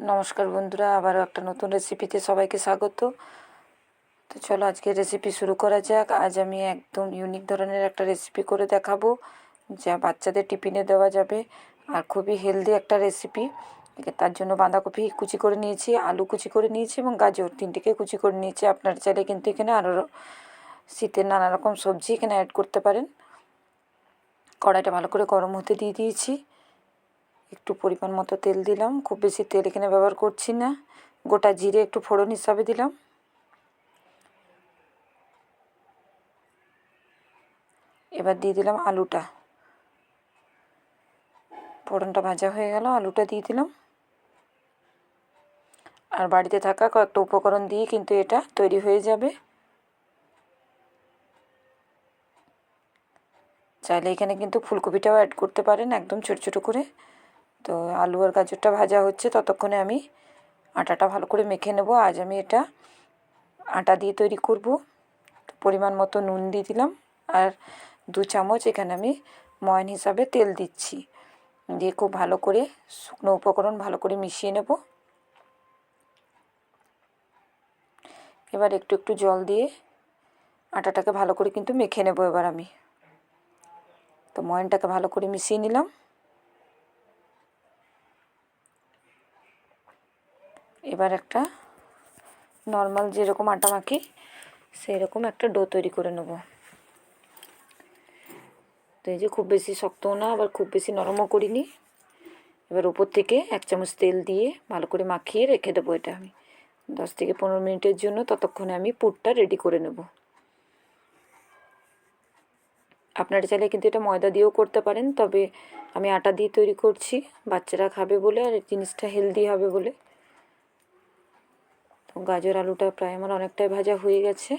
নমস্কার বন্ধুরা, আবারও একটা নতুন রেসিপিতে সবাইকে স্বাগত। তো চলো আজকে রেসিপি শুরু করা যাক। আজ আমি একদম ইউনিক ধরনের একটা রেসিপি করে দেখাবো, যা বাচ্চাদের টিফিনে দেওয়া যাবে। আর খুবই হেলদি একটা রেসিপি তার জন্য বাঁধাকপি কুচি করে নিয়েছি, আলু কুচি করে নিয়েছি এবং গাজর। তিনটিকে কুচি করে নিয়েছি। আপনার চাইলে কিন্তু এখানে আরও শীতের নানা রকম সবজি এখানে অ্যাড করতে পারেন। কড়াইটা ভালো করে গরম হতে দিয়ে দিয়েছি। একটু পরিমাণ মতো তেল দিলাম। খুব বেশি তেল এখানে ব্যবহার করছি না। গোটা জিরে একটু ফোড়ন হিসাবে দিলাম। এবার দিয়ে দিলাম আলুটা। ফোড়নটা ভাজা হয়ে গেল, আলুটা দিয়ে দিলাম। আর বাড়িতে থাকা কয়েকটা উপকরণ দিয়ে কিন্তু এটা তৈরি হয়ে যাবে। চাইলে এখানে কিন্তু ফুলকপিটাও অ্যাড করতে পারেন একদম ছোটো ছোটো করে। তো আলু আর গাজরটা ভাজা হচ্ছে, ততক্ষণে আমি আটাটা ভালো করে মেখে নেব। আজ আমি এটা আটা দিয়ে তৈরি করব। পরিমাণ মতো নুন দিয়ে দিলাম আর দু চামচ এখানে আমি ময়ন হিসাবে তেল দিচ্ছি। দিয়ে খুব ভালো করে শুকনো উপকরণ ভালো করে মিশিয়ে নেব। এবার একটু একটু জল দিয়ে আটাটাকে ভালো করে কিন্তু মেখে নেব এবার আমি। তো ময়নটাকে ভালো করে মিশিয়ে নিলাম। এবার একটা নর্মাল যেরকম আটা মাখি সেই রকম একটা ডো তৈরি করে নেব। তো এই যে খুব বেশি শক্তও না, আবার খুব বেশি নরমও করিনি। এবার উপর থেকে এক চামচ তেল দিয়ে ভালো করে মাখিয়ে রেখে দেবো এটা আমি। দশ থেকে পনেরো মিনিটের জন্য ততক্ষণে আমি পুরটা রেডি করে নেব। আপনারা চাইলে কিন্তু এটা ময়দা দিয়েও করতে পারেন, তবে আমি আটা দিয়ে তৈরি করছি। বাচ্চারা খাবে বলে আর জিনিসটা হেলদি হবে বলে। গাজর আলুটা প্রায় আমার অনেকটাই ভাজা হয়ে গেছে।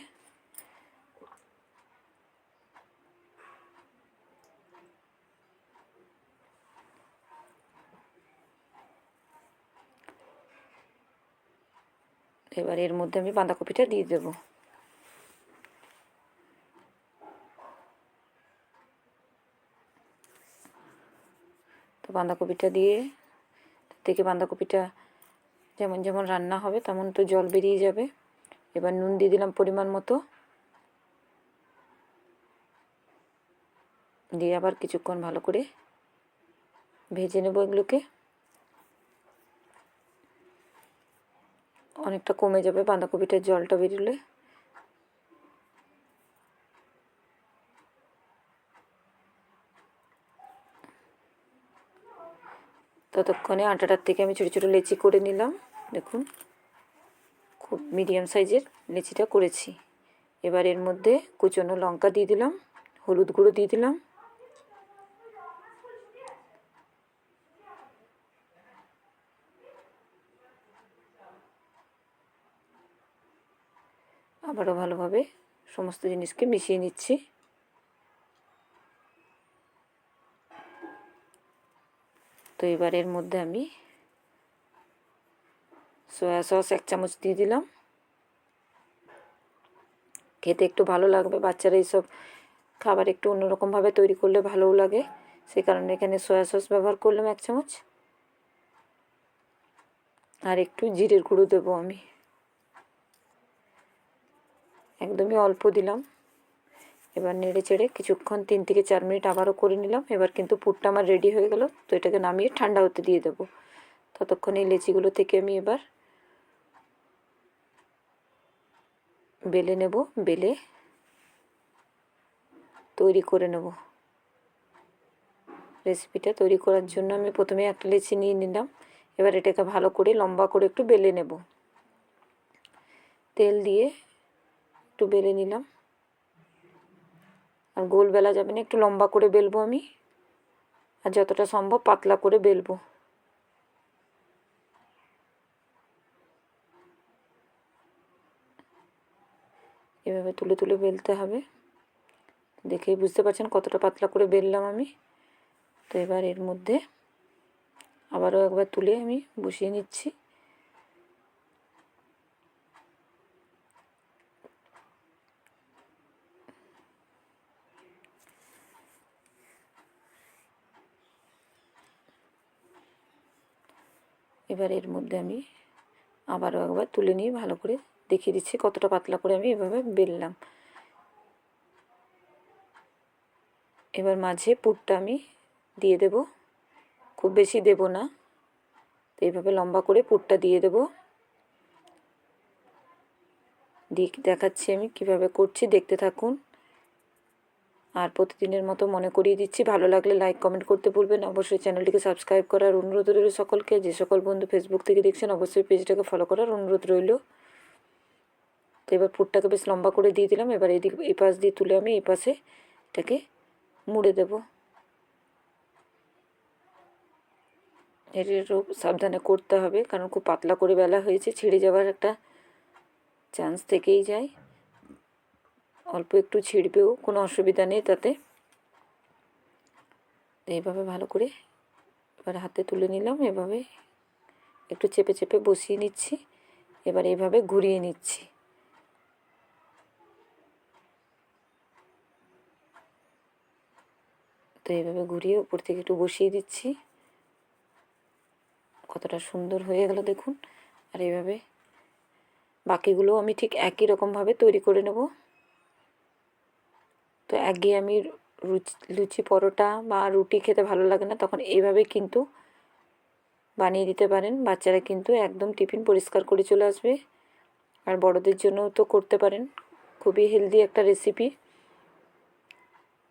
এবার এর মধ্যে আমি বাঁধাকপিটা দিয়ে দেব। তো বাঁধাকপিটা দিয়ে থেকে বাঁধাকপিটা যেমন যেমন রান্না হবে তেমন তো জল বেরিয়ে যাবে। এবার নুন দিয়ে দিলাম পরিমাণ মতো। দিয়ে আবার কিছুক্ষণ ভালো করে ভেজে নেব এগুলোকে। অনেকটা কমে যাবে বাঁধাকপিটার জলটা বেরোলে। ততক্ষণে আটাটার থেকে আমি ছোটো ছোটো লেচি করে নিলাম। দেখুন, খুব মিডিয়াম সাইজের লেচিটা করেছি। এবার এর মধ্যে কুচনো লঙ্কা দিয়ে দিলাম, হলুদ গুঁড়ো দিয়ে দিলাম। আবারও ভালোভাবে সমস্ত জিনিসকে মিশিয়ে নিচ্ছি। তো এবার এর মধ্যে আমি সয়া সস এক চামচ দিয়ে দিলাম। খেতে একটু ভালো লাগবে, বাচ্চারা এইসব খাবার একটু অন্যরকমভাবে তৈরি করলে ভালোও লাগে। সে কারণে এখানে সয়া সস ব্যবহার করলাম এক চামচ। আর একটু জিরের গুঁড়ো দেবো আমি। একদমই অল্প দিলাম। এবার নেড়ে চেড়ে কিছুক্ষণ তিন থেকে চার মিনিট আবারও করে নিলাম। এবার কিন্তু পুরটা আমার রেডি হয়ে গেল, তো এটাকে নামিয়ে ঠান্ডা হতে দিয়ে দেবো। ততক্ষণ এই লেচিগুলো থেকে আমি এবার বেলে নেব, বেলে তৈরি করে নেব। রেসিপিটা তৈরি করার জন্য আমি প্রথমে একটা লেচি নিয়ে নিলাম। এবার এটাকে ভালো করে লম্বা করে একটু বেলে নেব। তেল দিয়ে একটু বেলে নিলাম। আর গোল বেলা যাবে না, একটু লম্বা করে বেলবো আমি। আর যতটা সম্ভব পাতলা করে বেলবো। এভাবে তুলে তুলে বেলতে হবে। দেখেই বুঝতে পারছেন কতটা পাতলা করে বেললাম আমি। তো এবার এর মধ্যে আবারও একবার তুলে আমি বসিয়ে নিচ্ছি। এবার এর মধ্যে আমি আবারও একবার তুলে নিয়ে ভালো করে দেখিয়ে দিচ্ছি কতটা পাতলা করে আমি এভাবে বেললাম। এবার মাঝে পুরটা আমি দিয়ে দেব। খুব বেশি দেব না। তো এইভাবে লম্বা করে পুরটা দিয়ে দেব। দিক দেখাচ্ছি আমি কীভাবে করছি, দেখতে থাকুন। আর প্রতিদিনের মতো মনে করিয়ে দিচ্ছি, ভালো লাগলে লাইক কমেন্ট করতে ভুলবেন অবশ্যই চ্যানেলটিকে সাবস্ক্রাইব করার অনুরোধ রইল সকলকে। যে সকল বন্ধু ফেসবুক থেকে দেখছেন, অবশ্যই পেজটাকে ফলো করার অনুরোধ রইল। তো এবার পুরটাকে বেশ লম্বা করে দিয়ে দিলাম। এবার এদিক, এই পাশ দিয়ে তুলে আমি এই পাশে এটাকে মুড়ে দেব। এটারও সাবধানে করতে হবে, কারণ খুব পাতলা করে বেলা হয়েছে, ছিঁড়ে যাওয়ার একটা চান্স থেকেই যায়। অল্প একটু ছিঁড়বেও কোনো অসুবিধা নেই তাতে। এইভাবে ভালো করে এবার হাতে তুলে নিলাম, এভাবে একটু চেপে চেপে বসিয়ে নিচ্ছি। এবার এইভাবে ঘুরিয়ে নিচ্ছি। তো এইভাবে ঘুরিয়ে উপর থেকে একটু বসিয়ে দিচ্ছি। কতটা সুন্দর হয়ে গেল দেখুন। আর এইভাবে বাকিগুলো আমি ঠিক একই রকমভাবে তৈরি করে নেব। তো একঘেয়ে আমি লুচি পরোটা বা রুটি খেতে ভালো লাগে না, তখন এইভাবে কিন্তু বানিয়ে দিতে পারেন। বাচ্চারা কিন্তু একদম টিফিন পরিষ্কার করে চলে আসবে। আর বড়দের জন্যও তো করতে পারেন। খুবই হেলদি একটা রেসিপি।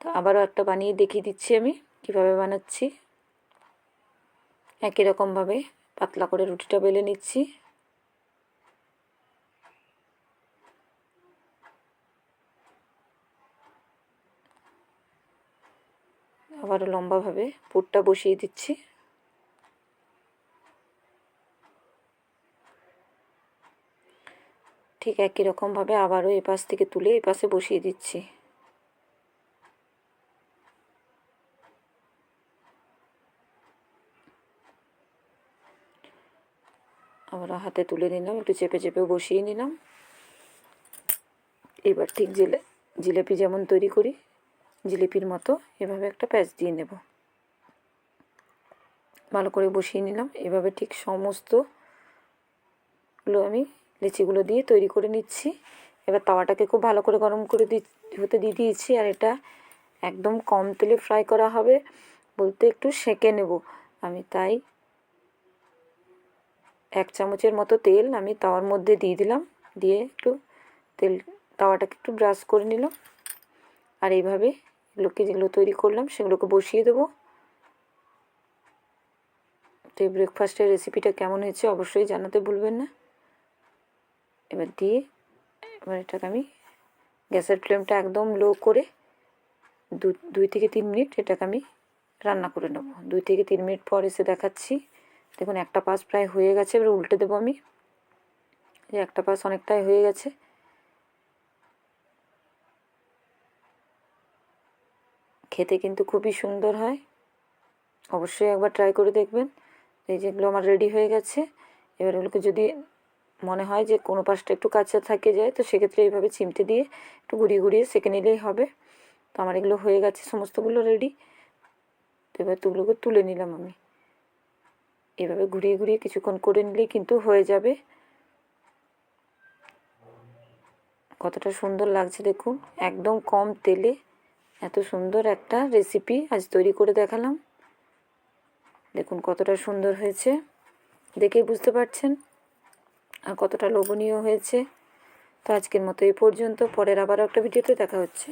তো আবারও একটা বানিয়ে দেখিয়ে দিচ্ছি আমি, কীভাবে বানাচ্ছি। একই রকমভাবে পাতলা করে রুটিটা বেলে নিচ্ছি। আবারও লম্বাভাবে পুরটা বসিয়ে দিচ্ছি। ঠিক একই রকমভাবে আবারও এপাশ থেকে তুলে এপাশে বসিয়ে দিচ্ছি। আবার হাতে তুলে নিলাম, একটু চেপে চেপে বসিয়ে নিলাম। এবার ঠিক জিলে, জিলেপি যেমন তৈরি করি, জিলিপির মতো এভাবে একটা প্যাচ দিয়ে নেব। ভালো করে বসিয়ে নিলাম, এভাবে ঠিক সমস্তগুলো আমি লিচিগুলো দিয়ে তৈরি করে নিচ্ছি। এবার তাওয়াটাকে খুব ভালো করে গরম করে দি, হতে দিয়ে দিয়েছি, আর এটা একদম কম তেলে ফ্রাই করা হবে বলতে একটু সেঁকে নেব। আমি তাই এক চামচের মতো তেল আমি তাওয়ার মধ্যে দিয়ে দিলাম। দিয়ে একটু তেল, তাওয়াটাকে একটু ব্রাশ করে নিলাম আর এইভাবে এগুলোকে যেগুলো তৈরি করলাম সেগুলোকে বসিয়ে দেবো। তো এই ব্রেকফাস্টের রেসিপিটা কেমন হয়েছে অবশ্যই জানাতে ভুলবেন না। এবার দিয়ে এবার এটাকে আমি গ্যাসের ফ্লেমটা একদম লো করে দুই থেকে তিন মিনিট এটাকে আমি রান্না করে নেব। দুই থেকে তিন মিনিট পর এসে দেখাচ্ছি। দেখুন, একটা পাশ প্রায় হয়ে গেছে, এবার উল্টে দেবো আমি। যে একটা পাশ অনেকটাই হয়ে গেছে। খেতে কিন্তু খুবই সুন্দর হয়। অবশ্যই একবার ট্রাই করে দেখবেন। এই যেগুলো আমার রেডি হয়ে গেছে। এবার এগুলোকে যদি মনে হয় যে কোনো পাশটা একটু কাঁচা থাকে যায়, তো সেক্ষেত্রে এইভাবে চিমটে দিয়ে একটু ঘুরিয়ে ঘুরিয়ে সেঁকে নিলেই হবে। তো আমার এগুলো হয়ে গেছে, সমস্তগুলো রেডি তো এবার তুগুলোকে তুলে নিলাম আমি। এভাবে ঘুরিয়ে ঘুরিয়ে কিছুক্ষণ করে নিলেই কিন্তু হয়ে যাবে। কতটা সুন্দর লাগছে দেখুন, একদম কম তেলে এত সুন্দর একটা রেসিপি আজ তৈরি করে দেখালাম। দেখুন কতটা সুন্দর হয়েছে দেখেই বুঝতে পারছেন? আর কতটা লোভনীয় হয়েছে। তো আজকের মতো এই পর্যন্ত, পরের আবার একটা ভিডিওতে দেখা হচ্ছে।